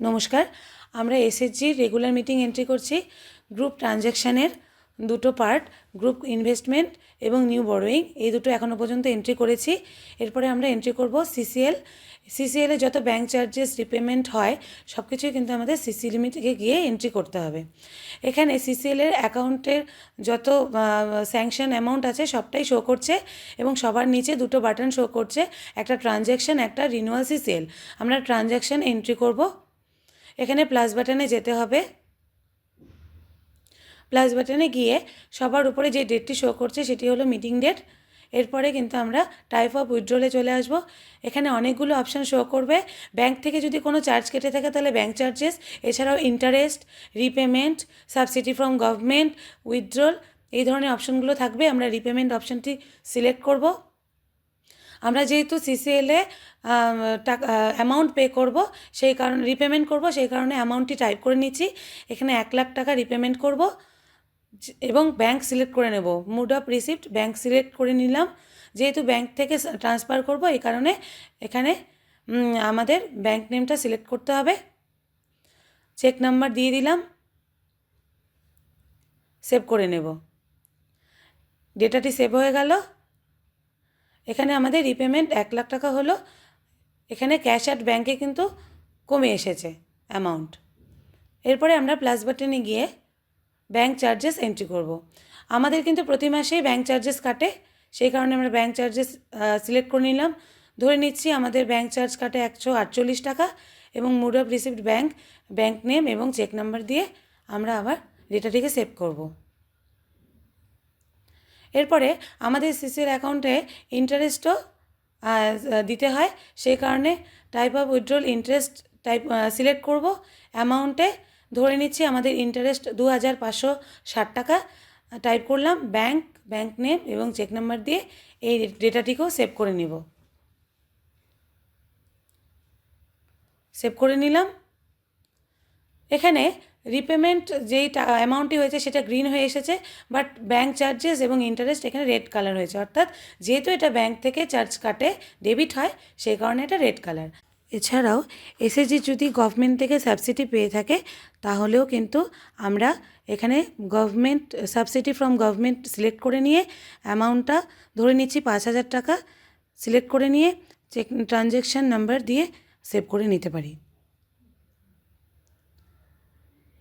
নমস্কার, আমরা SSG regular meeting entry করছি। গ্রুপ ট্রানজ্যাকশানের দুটো পার্ট গ্রুপ ইনভেস্টমেন্ট এবং নিউ বড়োয়িং এই দুটো এখনও পর্যন্ত এন্ট্রি করেছি। এরপরে আমরা এন্ট্রি করব সিসিএল সিসিএলে যত ব্যাঙ্ক চার্জেস রিপেমেন্ট হয় সব কিছুই কিন্তু আমাদের সিসি লিমিটে গিয়ে এন্ট্রি করতে হবে। এখানে সিসিএলের অ্যাকাউন্টের যত স্যাংশন অ্যামাউন্ট আছে, সবটাই শো করছে এবং সবার নিচে দুটো বাটন শো করছে। একটা ট্রানজ্যাকশান একটা রিনুয়াল সিসিএল আমরা ট্রানজ্যাকশান এন্ট্রি করব। এখানে প্লাস বাটনে যেতে হবে। প্লাস বাটনে গিয়ে সবার উপরে যে ডেটটি শো করছে সেটি হলো মিটিং ডেট এরপরে কিন্তু আমরা টাইপ অফ উইথড্রলে চলে আসব। এখানে অনেকগুলো অপশান শো করবে। ব্যাংক থেকে যদি কোনো চার্জ কেটে থাকে তাহলে ব্যাংক চার্জেস এছাড়াও interest repayment subsidy from government withdrawal এই ধরনের অপশানগুলো থাকবে। আমরা রিপেমেন্ট অপশানটি সিলেক্ট করব। আমরা যেহেতু সিসিএলে টাকা অ্যামাউন্ট পে করব, সেই কারণে রিপেমেন্ট করব, সেই কারণে অ্যামাউন্টটি টাইপ করে নিচ্ছি। এখানে এক লাখ টাকা রিপেমেন্ট করব এবং ব্যাংক সিলেক্ট করে নেব। Mode of receipt bank select করে নিলাম। যেহেতু ব্যাংক থেকে ট্রান্সফার করব, এই কারণে এখানে আমাদের ব্যাংক নেমটা সিলেক্ট করতে হবে। চেক নাম্বার দিয়ে দিলাম। সেভ করে নেব। ডেটাটি সেভ হয়ে গেল। এখানে আমাদের রিপেমেন্ট এক লাখ টাকা হলো। এখানে ক্যাশ অ্যাট ব্যাঙ্কে কিন্তু কমে এসেছে অ্যামাউন্ট এরপরে আমরা প্লাস বাটনে গিয়ে ব্যাঙ্ক চার্জেস এন্ট্রি করব। আমাদের কিন্তু প্রতি মাসেই ব্যাঙ্ক চার্জেস কাটে, সেই কারণে আমরা ব্যাঙ্ক চার্জেস সিলেক্ট করে নিলাম। ধরে নিচ্ছি আমাদের ব্যাঙ্ক চার্জ কাটে একশো আটচল্লিশ টাকা এবং mode of receipt bank bank name এবং চেক নাম্বার দিয়ে আমরা আবার ডেটাটিকে সেভ করব। এরপরে আমাদের সিসির অ্যাকাউন্টে ইন্টারেস্টও দিতে হয়। সেই কারণে type of withdrawal interest type select করব। অ্যামাউন্টে ধরে নিচ্ছি আমাদের ইন্টারেস্ট দু হাজার পাঁচশো ষাট টাকা। টাইপ করলাম ব্যাংক ব্যাংক নেম এবং চেক নাম্বার দিয়ে এই ডেটাটিকেও সেভ করে নিব। সেভ করে নিলাম। এখানে রিপেমেন্ট যেই অ্যামাউন্টটি হয়েছে সেটা গ্রিন হয়ে এসেছে বাট ব্যাঙ্ক চার্জেস এবং ইন্টারেস্ট এখানে রেড কালার হয়েছে। অর্থাৎ যেহেতু এটা ব্যাঙ্ক থেকে চার্জ কাটে ডেবিট হয়, সেই কারণে এটা রেড কালার এছাড়াও এসএসজি যদি গভর্নমেন্ট থেকে সাবসিডি পেয়ে থাকে, তাহলেও কিন্তু আমরা এখানে government subsidy from government select করে নিয়ে অ্যামাউন্টটা ধরে নিচ্ছি পাঁচ হাজার টাকা সিলেক্ট করে নিয়ে চেক ট্রানজ্যাকশান নাম্বার দিয়ে সেভ করে নিতে পারি।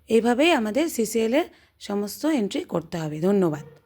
এইভাবেই আমাদের সিসিএলের সমস্ত এন্ট্রি করতে হবে। ধন্যবাদ।